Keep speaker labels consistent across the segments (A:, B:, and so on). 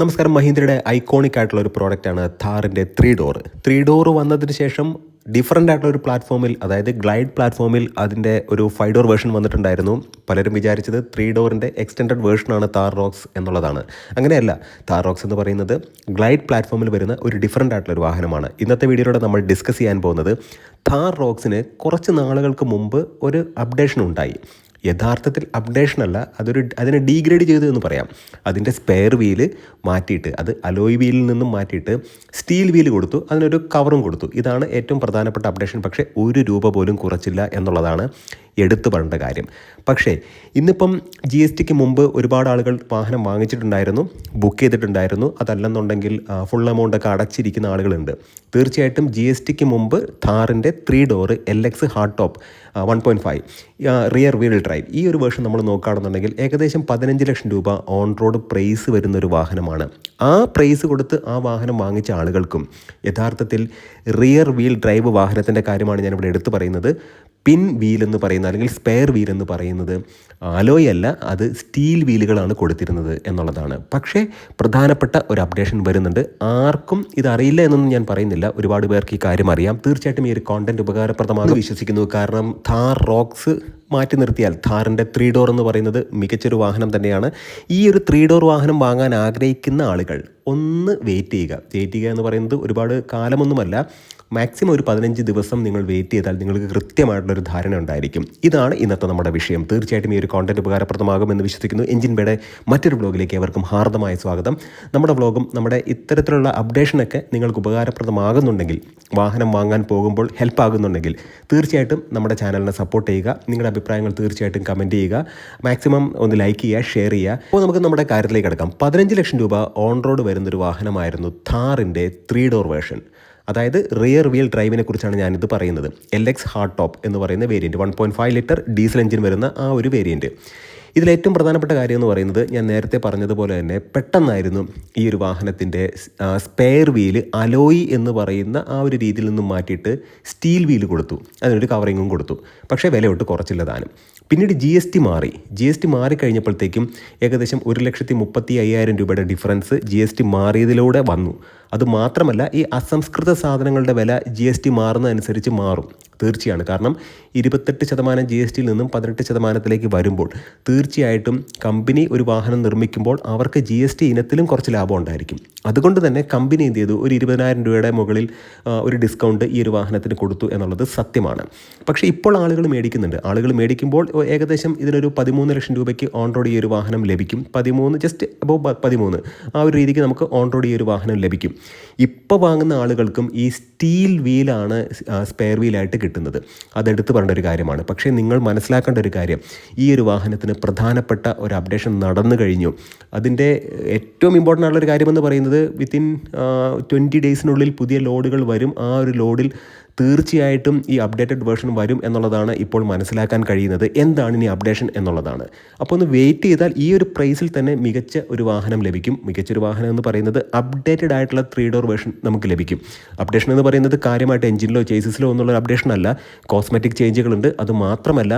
A: നമസ്കാരം മഹീന്ദ്രയുടെ ഐക്കോണിക് ആയിട്ടുള്ള ഒരു പ്രോഡക്റ്റാണ് ഥാറിന്റെ ത്രീ ഡോർ ത്രീ ഡോർ വന്നതിന് ശേഷം ഡിഫറന്റ് ആയിട്ടുള്ള ഒരു പ്ലാറ്റ്ഫോമിൽ അതായത് ഗ്ലൈഡ് പ്ലാറ്റ്ഫോമിൽ അതിന്റെ ഒരു ഫൈവ് ഡോർ വേർഷൻ വന്നിട്ടുണ്ടായിരുന്നു. പലരും വിചാരിച്ചത് ത്രീ ഡോറിന്റെ എക്സ്റ്റൻഡഡ് വേർഷനാണ് താർ റോക്സ് എന്നുള്ളതാണ്. അങ്ങനെയല്ല താർ റോക്സ് എന്ന് പറയുന്നത് ഗ്ലൈഡ് പ്ലാറ്റ്ഫോമിൽ വരുന്ന ഒരു ഡിഫറന്റ് ആയിട്ടുള്ള ഒരു വാഹനമാണ്. ഇന്നത്തെ വീഡിയോയിലൂടെ നമ്മൾ ഡിസ്കസ് ചെയ്യാൻ പോകുന്നത് താർ റോക്സിന് കുറച്ച് നാളുകൾക്ക് മുമ്പ് ഒരു അപ്ഡേഷൻ ഉണ്ടായി. യഥാർത്ഥത്തിൽ അപ്ഡേഷൻ അല്ല അതൊരു അതിനെ ഡീഗ്രേഡ് ചെയ്തു എന്ന് പറയാം. അതിന്റെ സ്പെയർ വീൽ മാറ്റിയിട്ട് അത് അലോയ് വീലിൽ നിന്നും മാറ്റിയിട്ട് സ്റ്റീൽ വീൽ കൊടുത്തു അതിനൊരു കവറും കൊടുത്തു. ഇതാണ് ഏറ്റവും പ്രധാനപ്പെട്ട അപ്ഡേഷൻ പക്ഷേ ഒരു രൂപ പോലും കുറച്ചില്ല എന്നുള്ളതാണ് എടുത്തു പറയേണ്ട കാര്യം. പക്ഷേ ഇന്നിപ്പം ജി എസ് ടിക്ക് മുമ്പ് ഒരുപാട് ആളുകൾ വാഹനം വാങ്ങിച്ചിട്ടുണ്ടായിരുന്നു ബുക്ക് ചെയ്തിട്ടുണ്ടായിരുന്നു. അതല്ലെന്നുണ്ടെങ്കിൽ ഫുൾ എമൗണ്ട് ഒക്കെ അടച്ചിരിക്കുന്ന ആളുകളുണ്ട്. തീർച്ചയായിട്ടും ജി എസ് ടിക്ക് മുമ്പ് ഥാറിന്റെ three door L X hard top one point five rear wheel drive ഈ ഒരു വേർഷൻ നമ്മൾ നോക്കുകയാണെന്നുണ്ടെങ്കിൽ ഏകദേശം പതിനഞ്ച് ലക്ഷം രൂപ ഓൺ റോഡ് പ്രൈസ് വരുന്ന ഒരു വാഹനമാണ്. ആ പ്രൈസ് കൊടുത്ത് ആ വാഹനം വാങ്ങിച്ച ആളുകൾക്കും യഥാർത്ഥത്തിൽ റിയർ വീൽ ഡ്രൈവ് വാഹനത്തിന്റെ കാര്യമാണ് ഞാനിവിടെ എടുത്തു പറയുന്നത്. പിൻ വീൽ എന്ന് പറയുന്ന അല്ലെങ്കിൽ സ്പെയർ വീൽ എന്ന് പറയുന്നത് അലോയ് അല്ല അത് സ്റ്റീൽ വീലുകളാണ് കൊടുത്തിരുന്നത് എന്നുള്ളതാണ്. പക്ഷേ പ്രധാനപ്പെട്ട ഒരു അപ്ഡേഷൻ വരുന്നുണ്ട്. ആർക്കും ഇതറിയില്ല എന്നൊന്നും ഞാൻ പറയുന്നില്ല. ഒരുപാട് പേർക്ക് ഈ കാര്യം അറിയാം. തീർച്ചയായിട്ടും ഈ ഒരു കോണ്ടന്റ് ഉപകാരപ്രദമാണെന്ന് വിശ്വസിക്കുന്നു. കാരണം ഥാർ റോക്സ് മാറ്റി നിർത്തിയാൽ ഥാറിന്റെ ത്രീ ഡോർ എന്ന് പറയുന്നത് മികച്ചൊരു വാഹനം തന്നെയാണ്. ഈ ഒരു ത്രീ ഡോർ വാഹനം വാങ്ങാൻ ആഗ്രഹിക്കുന്ന ആളുകൾ ഒന്ന് വെയിറ്റ് ചെയ്യുക. വെയിറ്റ് ചെയ്യുക എന്ന് പറയുന്നത് ഒരുപാട് കാലമൊന്നുമല്ല. മാക്സിമം ഒരു പതിനഞ്ച് ദിവസം നിങ്ങൾ വെയിറ്റ് ചെയ്താൽ നിങ്ങൾക്ക് കൃത്യമായിട്ടുള്ളൊരു ധാരണ ഉണ്ടായിരിക്കും. ഇതാണ് ഇന്നത്തെ നമ്മുടെ വിഷയം. തീർച്ചയായിട്ടും ഈ ഒരു കോണ്ടന്റ് ഉപകാരപ്രദമാകുമെന്ന് വിശ്വസിക്കുന്നു. എഞ്ചിൻ ബേയുടെ മറ്റൊരു ബ്ലോഗിലേക്ക് അവർക്കും ഹാർദമായ സ്വാഗതം. നമ്മുടെ ബ്ലോഗും നമ്മുടെ ഇത്തരത്തിലുള്ള അപ്ഡേഷനൊക്കെ നിങ്ങൾക്ക് ഉപകാരപ്രദമാകുന്നുണ്ടെങ്കിൽ വാഹനം വാങ്ങാൻ പോകുമ്പോൾ ഹെൽപ്പ് ആകുന്നുണ്ടെങ്കിൽ തീർച്ചയായിട്ടും നമ്മുടെ ചാനലിനെ സപ്പോർട്ട് ചെയ്യുക. നിങ്ങളുടെ അഭിപ്രായങ്ങൾ തീർച്ചയായിട്ടും കമന്റ് ചെയ്യുക. മാക്സിമം ഒന്ന് ലൈക്ക് ചെയ്യുക ഷെയർ ചെയ്യുക. അപ്പോൾ നമുക്ക് നമ്മുടെ കാര്യത്തിലേക്ക് കിടക്കാം. പതിനഞ്ച് ലക്ഷം രൂപ ഓൺ റോഡ് വരുന്നൊരു വാഹനമായിരുന്നു ഥാറിന്റെ ത്രീ ഡോർ വേർഷൻ അതായത് റിയർ വീൽ ഡ്രൈവിനെ കുറിച്ചാണ് ഞാനിത് പറയുന്നത്. എൽ എക്സ് ഹാർഡ് ടോപ്പ് എന്ന് പറയുന്ന variant one point five litre diesel engine വരുന്ന ആ ഒരു വേരിയന്റ് ഇതിലേറ്റവും പ്രധാനപ്പെട്ട കാര്യം എന്ന് പറയുന്നത് ഞാൻ നേരത്തെ പറഞ്ഞതുപോലെ തന്നെ പെട്ടെന്നായിരുന്നു ഈ ഒരു വാഹനത്തിന്റെ സ്പെയർ വീൽ അലോയി എന്ന് പറയുന്ന ആ ഒരു രീതിയിൽ നിന്നും മാറ്റിയിട്ട് സ്റ്റീൽ വീൽ കൊടുത്തു. അതിനൊരു കവറിങ്ങും കൊടുത്തു. പക്ഷേ വില ഒട്ട് കുറച്ചില്ല താനും പിന്നീട് ജി എസ് ടി മാറി. ജി എസ് ടി മാറിക്കഴിഞ്ഞപ്പോഴത്തേക്കും ഏകദേശം ഒരു ലക്ഷത്തി മുപ്പത്തി അയ്യായിരം രൂപയുടെ ഡിഫറൻസ് ജി എസ് ടി മാറിയതിലൂടെ വന്നു. അത് മാത്രമല്ല ഈ അസംസ്കൃത സാധനങ്ങളുടെ വില ജി എസ് ടി മാറുന്നതനുസരിച്ച് മാറും. തീർച്ചയാണ്. കാരണം ഇരുപത്തെട്ട് ശതമാനം ജി എസ് ടിയിൽ നിന്നും പതിനെട്ട് ശതമാനത്തിലേക്ക് വരുമ്പോൾ തീർച്ചയായിട്ടും കമ്പനി ഒരു വാഹനം നിർമ്മിക്കുമ്പോൾ അവർക്ക് ജി എസ് ടി ഇനത്തിലും കുറച്ച് ലാഭം ഉണ്ടായിരിക്കും. അതുകൊണ്ട് തന്നെ കമ്പനി എന്ത് ചെയ്തു? ഒരു ഇരുപതിനായിരം രൂപയുടെ മുകളിൽ ഒരു ഡിസ്കൗണ്ട് ഈ ഒരു വാഹനത്തിന് കൊടുത്തു എന്നുള്ളത് സത്യമാണ്. പക്ഷേ ഇപ്പോൾ ആളുകൾ മേടിക്കുന്നുണ്ട്. ആളുകൾ മേടിക്കുമ്പോൾ ഏകദേശം ഇതിനൊരു പതിമൂന്ന് ലക്ഷം രൂപയ്ക്ക് ഓൺ റോഡ് ഈ ഒരു വാഹനം ലഭിക്കും. പതിമൂന്ന് ജസ്റ്റ് അബോ പതിമൂന്ന്. ആ ഒരു രീതിക്ക് നമുക്ക് ഓൺ റോഡ് ഈ ഒരു വാഹനം ലഭിക്കും. ഇപ്പോൾ വാങ്ങുന്ന ആളുകൾക്കും ഈ സ്റ്റീൽ വീലാണ് സ്പെയർ വീലായിട്ട് കിട്ടുന്നത്. അതെടുത്ത് പറയേണ്ട ഒരു കാര്യമാണ്. പക്ഷേ നിങ്ങൾ മനസ്സിലാക്കേണ്ട ഒരു കാര്യം. ഈ ഒരു വാഹനത്തിന് പ്രധാനപ്പെട്ട ഒരു അപ്ഡേഷൻ നടന്നു കഴിഞ്ഞു. അതിന്റെ ഏറ്റവും ഇമ്പോർട്ടന്റ് ആയിട്ടുള്ള ഒരു കാര്യമെന്ന് പറയുന്നത് വിത്തിൻ ട്വന്റി ഡേയ്സിനുള്ളിൽ പുതിയ ലോഡുകൾ വരും. ആ ഒരു ലോഡിൽ തീർച്ചയായിട്ടും ഈ അപ്ഡേറ്റഡ് വേർഷൻ വരും എന്നുള്ളതാണ് ഇപ്പോൾ മനസ്സിലാക്കാൻ കഴിയുന്നത്. എന്താണ് ഇനി അപ്ഡേഷൻ എന്നുള്ളതാണ്. അപ്പോൾ ഒന്ന് വെയിറ്റ് ചെയ്താൽ ഈ ഒരു പ്രൈസിൽ തന്നെ മികച്ച ഒരു വാഹനം ലഭിക്കും. മികച്ചൊരു വാഹനം എന്ന് പറയുന്നത് അപ്ഡേറ്റഡ് ആയിട്ടുള്ള ത്രീ ഡോർ വേർഷൻ നമുക്ക് ലഭിക്കും. അപ്ഡേഷൻ എന്ന് പറയുന്നത് കാര്യമായിട്ട് എഞ്ചിനിലോ ചേസിസിലോ എന്നുള്ള അപ്ഡേഷൻ അല്ല. കോസ്മെറ്റിക് ചേഞ്ചുകളുണ്ട് അത് മാത്രമല്ല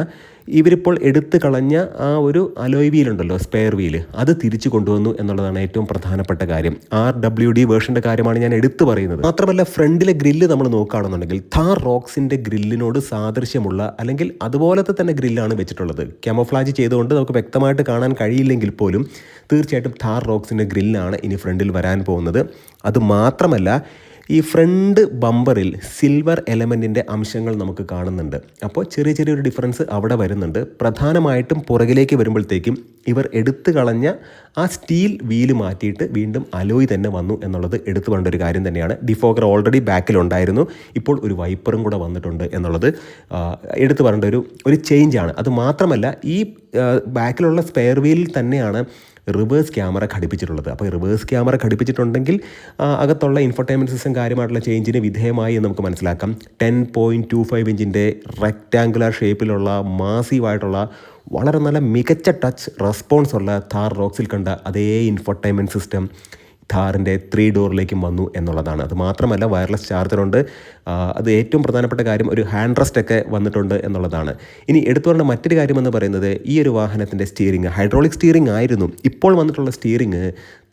A: ഇവരിപ്പോൾ എടുത്തു കളഞ്ഞ ആ ഒരു അലോയ് വീലുണ്ടല്ലോ സ്പെയർ വീൽ അത് തിരിച്ചു കൊണ്ടുവന്നു എന്നുള്ളതാണ് ഏറ്റവും പ്രധാനപ്പെട്ട കാര്യം. ആർ ഡബ്ല്യു ഡി വേർഷന്റെ കാര്യമാണ് ഞാൻ എടുത്തു പറയുന്നത്. മാത്രമല്ല ഫ്രണ്ടിലെ ഗ്രില്ല് നമ്മൾ നോക്കുകയാണെന്നുണ്ടെങ്കിൽ താർ റോക്സിന്റെ ഗ്രില്ലിനോട് സാദൃശ്യമുള്ള അല്ലെങ്കിൽ അതുപോലത്തെ തന്നെ ഗ്രില്ലാണ് വെച്ചിട്ടുള്ളത്. ക്യാമോഫ്ലാജ് ചെയ്തുകൊണ്ട് നമുക്ക് വ്യക്തമായിട്ട് കാണാൻ കഴിയില്ലെങ്കിൽ പോലും തീർച്ചയായിട്ടും താർ റോക്സിന്റെ ഗ്രില്ലാണ് ഇനി ഫ്രണ്ടിൽ വരാൻ പോകുന്നത്. അത് മാത്രമല്ല ഈ ഫ്രണ്ട് ബമ്പറിൽ സിൽവർ എലമെന്റിന്റെ അംശങ്ങൾ നമുക്ക് കാണുന്നുണ്ട്. അപ്പോൾ ചെറിയ ചെറിയൊരു ഡിഫറൻസ് അവിടെ വരുന്നുണ്ട്. പ്രധാനമായിട്ടും പുറകിലേക്ക് വരുമ്പോഴത്തേക്കും ഇവർ എടുത്തു കളഞ്ഞ ആ സ്റ്റീൽ വീൽ മാറ്റിയിട്ട് വീണ്ടും അലോയ് തന്നെ വന്നു എന്നുള്ളത് എടുത്തു പറയേണ്ട ഒരു കാര്യം തന്നെയാണ്. ഡിഫോഗർ ഓൾറെഡി ബാക്കിലുണ്ടായിരുന്നു ഇപ്പോൾ ഒരു വൈപ്പറും കൂടെ വന്നിട്ടുണ്ട് എന്നുള്ളത് എടുത്തു പറയേണ്ട ഒരു ഒരു ചേഞ്ചാണ് അത് മാത്രമല്ല ഈ ബാക്കിലുള്ള സ്പെയർ വീലിൽ തന്നെയാണ് റിവേഴ്സ് ക്യാമറ ഘടിപ്പിച്ചിട്ടുള്ളത്. അപ്പോൾ റിവേഴ്സ് ക്യാമറ ഘടിപ്പിച്ചിട്ടുണ്ടെങ്കിൽ അകത്തുള്ള ഇൻഫർടൈൻമെന്റ് സിസ്റ്റം കാര്യമായിട്ടുള്ള ചേഞ്ചിന് വിധേയമായി എന്ന് നമുക്ക് മനസ്സിലാക്കാം. ടെൻ പോയിന്റ് ടു ഫൈവ് ഇഞ്ചിന്റെ റെക്റ്റാങ്കുലർ ഷേപ്പിലുള്ള മാസീവായിട്ടുള്ള വളരെ നല്ല മികച്ച ടച്ച് റെസ്പോൺസ് ഉള്ള താർ റോക്സിൽ കണ്ട അതേ ഇൻഫർടൈൻമെന്റ് സിസ്റ്റം ഥാറിന്റെ ത്രീ ഡോറിലേക്കും വന്നു എന്നുള്ളതാണ്. അത് മാത്രമല്ല വയർലെസ് ചാർജറുണ്ട്. അത് ഏറ്റവും പ്രധാനപ്പെട്ട കാര്യം ഒരു ഹാൻഡ് റെസ്റ്റ് ഒക്കെ വന്നിട്ടുണ്ട് എന്നുള്ളതാണ്. ഇനി എടുത്തു പറഞ്ഞ മറ്റൊരു കാര്യം എന്ന് പറയുന്നത് ഈ ഒരു വാഹനത്തിന്റെ സ്റ്റിയറിംഗ് ഹൈഡ്രോളിക് സ്റ്റിയറിംഗ് ആയിരുന്നു. ഇപ്പോൾ വന്നിട്ടുള്ള സ്റ്റിയറിംഗ്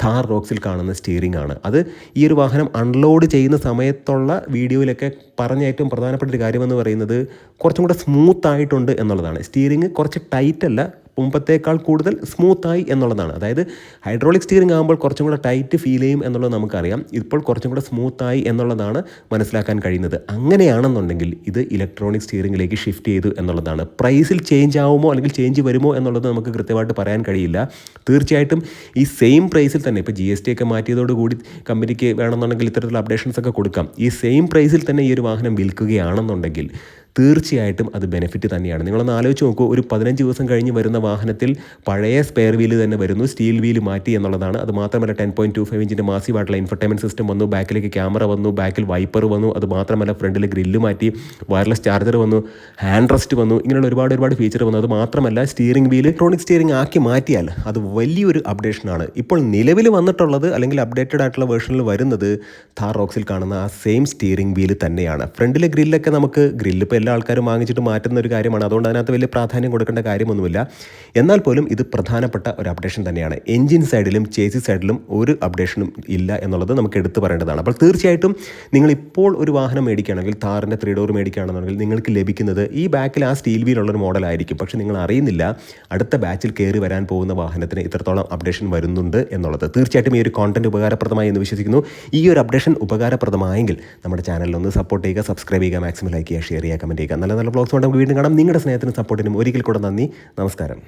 A: ഥാർ റോക്സിൽ കാണുന്ന സ്റ്റിയറിംഗ് ആണ്. അത് ഈ ഒരു വാഹനം അൺലോഡ് ചെയ്യുന്ന സമയത്തുള്ള വീഡിയോയിലൊക്കെ പറഞ്ഞ ഏറ്റവും പ്രധാനപ്പെട്ട ഒരു കാര്യമെന്ന് പറയുന്നത് കുറച്ചും കൂടെ സ്മൂത്ത് ആയിട്ടുണ്ട് എന്നുള്ളതാണ്. സ്റ്റിയറിംഗ് കുറച്ച് ടൈറ്റ് അല്ല മുമ്പത്തേക്കാൾ കൂടുതൽ സ്മൂത്തായി എന്നുള്ളതാണ്. അതായത് ഹൈഡ്രോളിക് സ്റ്റിയറിംഗ് ആകുമ്പോൾ കുറച്ചും കൂടെ ടൈറ്റ് ഫീൽ ചെയ്യും എന്നുള്ളത് നമുക്കറിയാം. ഇപ്പോൾ കുറച്ചും കൂടെ സ്മൂത്തായി എന്നുള്ളതാണ് മനസ്സിലാക്കാൻ കഴിയുന്നത്. അങ്ങനെയാണെന്നുണ്ടെങ്കിൽ ഇത് ഇലക്ട്രോണിക് സ്റ്റിയറിംഗിലേക്ക് ഷിഫ്റ്റ് ചെയ്തു എന്നുള്ളതാണ്. പ്രൈസിൽ ചേഞ്ച് ആവുമോ അല്ലെങ്കിൽ ചേഞ്ച് വരുമോ എന്നുള്ളത് നമുക്ക് കൃത്യമായിട്ട് പറയാൻ കഴിയില്ല. തീർച്ചയായിട്ടും ഈ സെയിം പ്രൈസിൽ തന്നെ. ഇപ്പോൾ ജി എസ് ടി ഒക്കെ മാറ്റിയതോടുകൂടി കമ്പനിക്ക് വേണമെന്നുണ്ടെങ്കിൽ ഇത്തരത്തിലുള്ള അപ്ഡേഷൻസ് ഒക്കെ കൊടുക്കാം. ഈ സെയിം പ്രൈസിൽ തന്നെ ഈ ഒരു വാഹനം വിൽക്കുകയാണെന്നുണ്ടെങ്കിൽ തീർച്ചയായിട്ടും അത് ബെനിഫിറ്റ് തന്നെയാണ്. നിങ്ങളൊന്ന് ആലോചിച്ച് നോക്കൂ ഒരു പതിനഞ്ച് ദിവസം കഴിഞ്ഞ് വരുന്ന വാഹനത്തിൽ പഴയ സ്പെയർ വീൽ തന്നെ വരുന്നു സ്റ്റീൽ വീൽ മാറ്റി എന്നുള്ളതാണ്. അത് മാത്രമല്ല ടെൻ പോയിന്റ് ടു ഫൈവ് ഇഞ്ചിന്റെ മാസീവായിട്ടുള്ള ഇൻഫർടൈൻമെന്റ് സിസ്റ്റം വന്നു ബാക്കിലേക്ക് ക്യാമറ വന്നു ബാക്കിൽ വൈപ്പർ വന്നു അത് മാത്രമല്ല ഫ്രണ്ടിൽ ഗ്രില്ല് മാറ്റി വയർലെസ് ചാർജർ വന്നു ഹാൻഡ് റെസ്റ്റ് വന്നു ഇങ്ങനെയുള്ള ഒരുപാട് ഒരുപാട് ഫീച്ചർ വന്നു. അത് മാത്രമല്ല സ്റ്റിയറിംഗ് വീൽ ഇലക്ട്രോണിക് സ്റ്റിയറിംഗ് ആക്കി മാറ്റിയാൽ അത് വലിയൊരു അപ്ഡേഷനാണ് ഇപ്പോൾ നിലവിൽ വന്നിട്ടുള്ളത് അല്ലെങ്കിൽ അപ്ഡേറ്റഡ് ആയിട്ടുള്ള വേർഷനിൽ വരുന്നത് താർ റോക്സിൽ കാണുന്ന ആ സെയിം സ്റ്റിയറിംഗ് വീൽ തന്നെയാണ്. ഫ്രണ്ടിലെ ഗ്രില്ലൊക്കെ നമുക്ക് ഗ്രില്ല് ഇപ്പോൾ എല്ലാ ആൾക്കാരും വാങ്ങിച്ചിട്ട് മാറ്റുന്ന ഒരു കാര്യമാണ്. അതുകൊണ്ട് അതിനകത്ത് വലിയ പ്രാധാന്യം കൊടുക്കേണ്ട കാര്യമൊന്നുമില്ല. എന്നാൽ പോലും ഇത് പ്രധാനപ്പെട്ട ഒരു അപ്ഡേഷൻ തന്നെയാണ്. എൻജിൻ സൈഡിലും ചേസി സൈഡിലും ഒരു അപ്ഡേഷനും ഇല്ല എന്നുള്ളത് നമുക്ക് എടുത്തു പറയേണ്ടതാണ്. അപ്പോൾ തീർച്ചയായിട്ടും നിങ്ങൾ ഇപ്പോൾ ഒരു വാഹനം മേടിക്കുകയാണെങ്കിൽ താറിന്റെ ത്രീ ഡോർ മേടിക്കുകയാണെന്നുണ്ടെങ്കിൽ നിങ്ങൾക്ക് ലഭിക്കുന്നത് ഈ ബാക്കിൽ ആ സ്റ്റീൽ വീലുള്ളൊരു മോഡലായിരിക്കും പക്ഷേ നിങ്ങൾ അറിയുന്നില്ല അടുത്ത ബാച്ചിൽ കയറി വരാൻ പോകുന്ന വാഹനത്തിന് ഇത്രത്തോളം അപ്ഡേഷൻ വരുന്നുണ്ട് എന്നുള്ളത്. തീർച്ചയായിട്ടും ഈ ഒരു കോണ്ടന്റ് ഉപകാരപ്രദമായി എന്ന് വിശ്വസിക്കുന്നു. ഈ ഒരു അപ്ഡേഷൻ ഉപകാരപ്രദമായെങ്കിൽ നമ്മുടെ ചാനലിൽ ഒന്ന് സപ്പോർട്ട് ചെയ്യുക സബ്സ്ക്രൈബ് ചെയ്യുക മാക്സിമം ലൈക്ക് ചെയ്യുക ഷെയർ ചെയ്യുക കമന്റ് ചെയ്യുക. നല്ല നല്ല ബ്ലോഗ്സ് കൊണ്ട് വീണ്ടും കാണാം. നിങ്ങളുടെ സ്നേഹത്തിനും സപ്പോർട്ടിനും ഒരിക്കൽ കൂടെ നന്ദി. നമസ്കാരം.